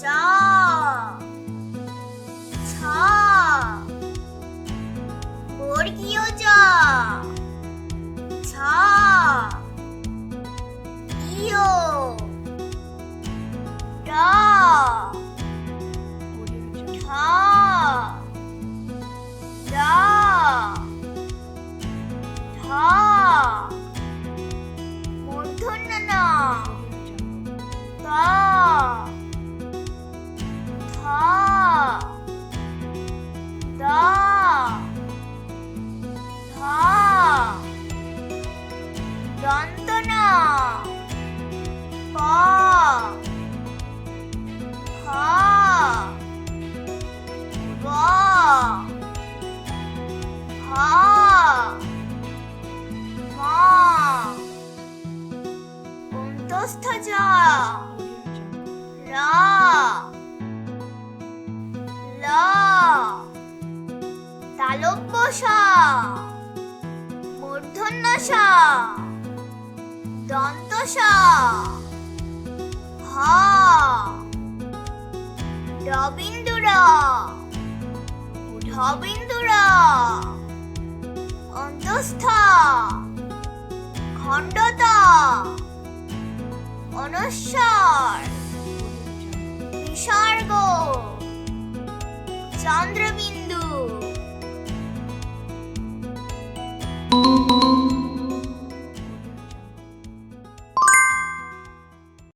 자, 자, 머리 기어져. 자, 이요, 라, 저, 라, 다, 몬토나나. অন্তস্থ জ। র। ল। তালব্য স। মূর্ধন্য স। দন্ত স। হ ডবিন্দু র ঢবিন্দু র অন্তস্থ। খণ্ডত। অনস্বর বিসর্গ। চন্দ্রবিন্দু।